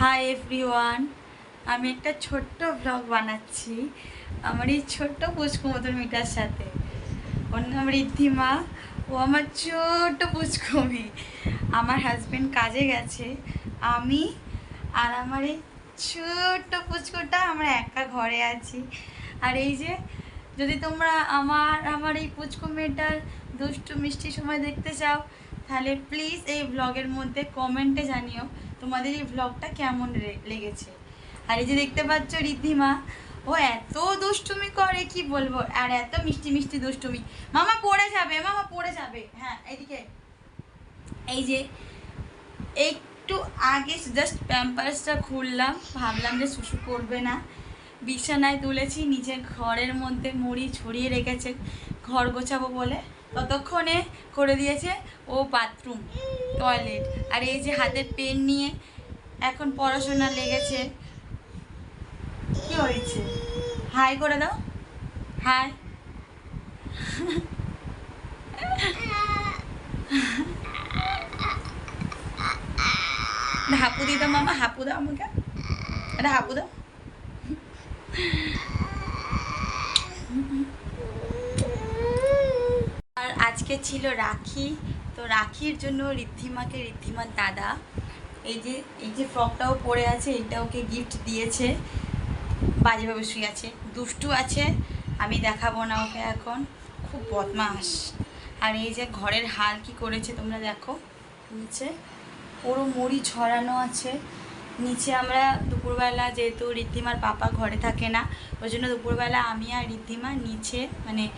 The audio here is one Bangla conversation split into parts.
হাই এভরিওয়ান আমি একটা ছোট্ট ব্লগ বানাচ্ছি আমার এই ছোট্ট পুচকু মতন মিটার সাথে। ওর নাম ঋদ্ধিমা ও আমার ছোট্ট পুচকু আমার হাজব্যান্ড কাজে গেছে, আমি আর আমার এই ছোট্ট পুচকুটা আমরা একা ঘরে আছি। আর এই যে, যদি তোমরা আমার আমার এই পুচকু মেয়েটার দুষ্টু মিষ্টি সময় দেখতে চাও তাহলে প্লিজ এই ব্লগের মধ্যে কমেন্টে জানিও তোমাদের এই ব্লগটা কেমন লেগেছে। আর এই যে দেখতে পাচ্ছ ঋদ্ধিমা ও এত দুষ্টুমি করে, কি বলব? আর এত মিষ্টি মিষ্টি দুষ্টুমি। মামা পড়ে যাবে, মামা পড়ে যাবে। হ্যাঁ এদিকে এই যে, একটু আগে জাস্ট প্যাম্পার্সটা খুললাম, ভাবলাম যে শুশু করবে না। বিছানায় তুলেছি, নিজের ঘরের মধ্যে মুড়ি ছড়িয়ে রেখেছে, ঘর গোছাবো বলে। ততক্ষণে করে দিয়েছে ও বাথরুম, টয়লেট। আর এই যে হাতের পেন নিয়ে এখন পড়াশোনা লেগেছে। কি হয়েছে? হাই করে দাও। হাই। হাপু দাও মামা, হাপু দাও আমাকে। একটা হাপু দাও আর আজকে ছিল রাখি। তো রাখির জন্য ঋদ্ধিমাকে ঋদ্ধিমার দাদা, এই যে এই যে ফ্রকটাও পরে আছে এটা ওকে গিফট দিয়েছে। বাজেভাবে শুয়ে আছে। দুষ্টু আছে, আমি দেখাবো না ওকে এখন। খুব বদমাস। আর এই যে ঘরের হাল কি করেছে তোমরা দেখো। নিচে পুরো মুড়ি ছড়ানো আছে। নিচে আমরা দুপুরবেলা যেহেতু ঋদ্ধিমার পাপা ঘরে থাকে না, ওই জন্য দুপুরবেলা আমি আর ঋদ্ধিমা নিচে মানে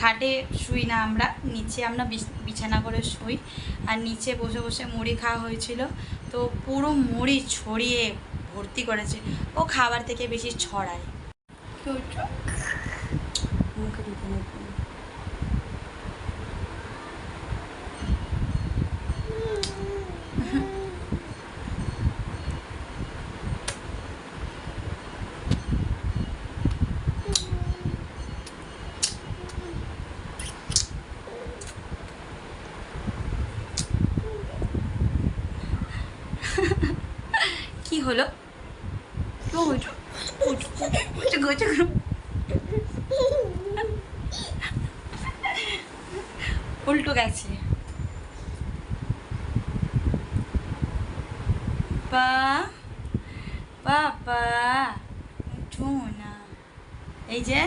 খাটে শুই না আমরা, নিচে আমরা বিছ- বিছানা করে শুই। আর নিচে বসে বসে মুড়ি খাওয়া হয়েছিল। তো পুরো মুড়ি ছড়িয়ে ভর্তি করেছে। ও খাবার থেকে বেশি ছড়ায়। কি হলো? উল্টো গেছে। পা বাবা উঠো না। এই যে।